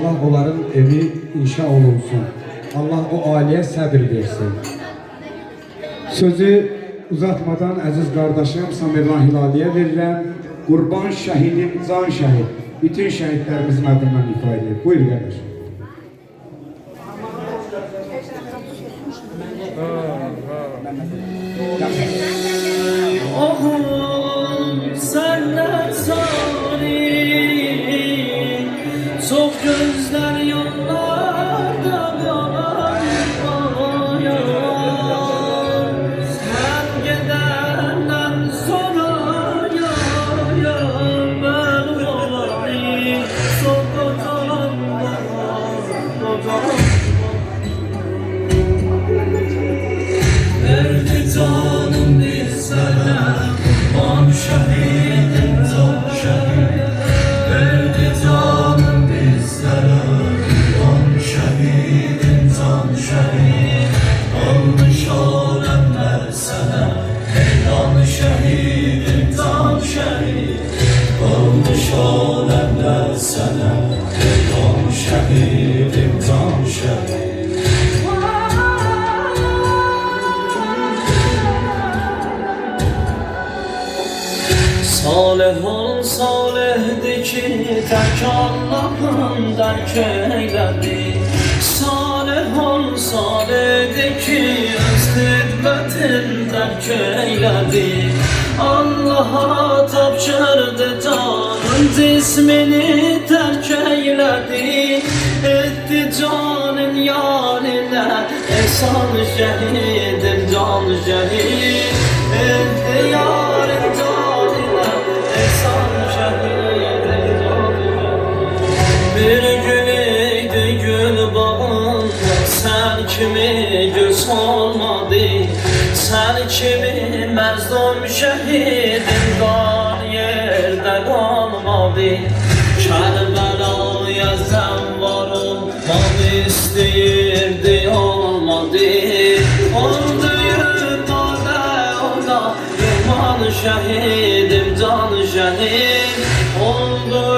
Allah onların evi inşa olunsun. Allah o ailəyə səbir versin. Sözü uzatmadan əziz qardaşım Samirlan Hilaliyə verirəm. Qurban şəhidim, can şəhid. Bütün şəhidlərimizin adından ifa edir. Buyur qardaşım. Ohum gözler şehidin can şehid Olmuş alemler sana Helal şehidin can şehid Olmuş alemler sana Helal şehidin can şehid Salih ol salihdi ki tek Allah'ın derk eyledi. Salih ol salihdi ki öz hidmetin derk eyledi Allah'a tapşırdı canın cismini terk eyledi. Etti canın yarine Esan şehidim solmadı Sen kimi məzdum şehidim Dar yerde kalmadı. Kerbela'ya sen var olmak isteyirdi olmadı. Oldu yurtlarda ona iman şehidim can şehid. Oldu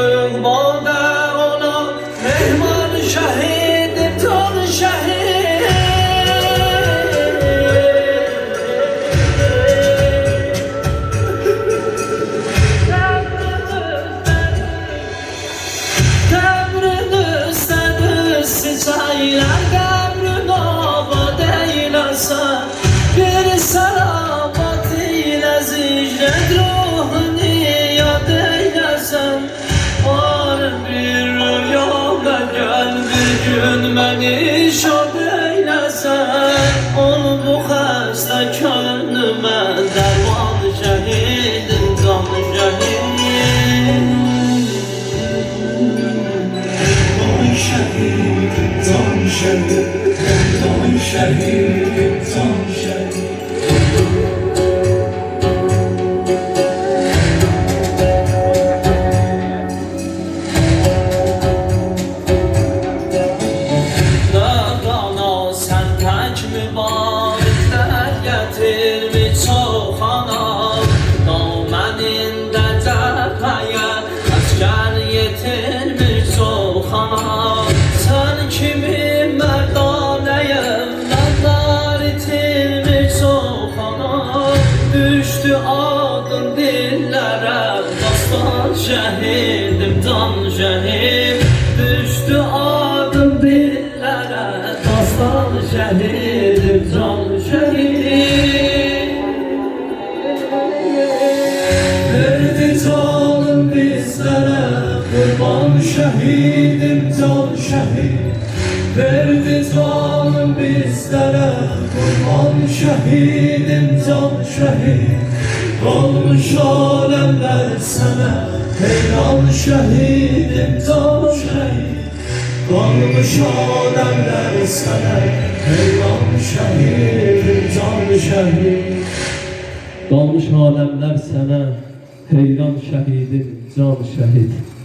Selamat ilə zicrət ruhunu yad eyləsən Var bir rüyada gəl bir gün məni şad eyləsən Ol bu xəstə könlümə dərman şəhidim can şehit, don şehit, don şehit. Düştü adın dillere Dastan şehidim can şehit Düştü adın dillere Dastan şehidim can şehit Verdi canım bizlere Kurban şehidim can şehit Verdi canım bizlere Kurban şehidim can şehit Olmuş alemler sana Heyran şehidim can şehit Olmuş alemler sana Heyran şehidim can şehit Dalmış alemler sana Heyran şehidim can şehit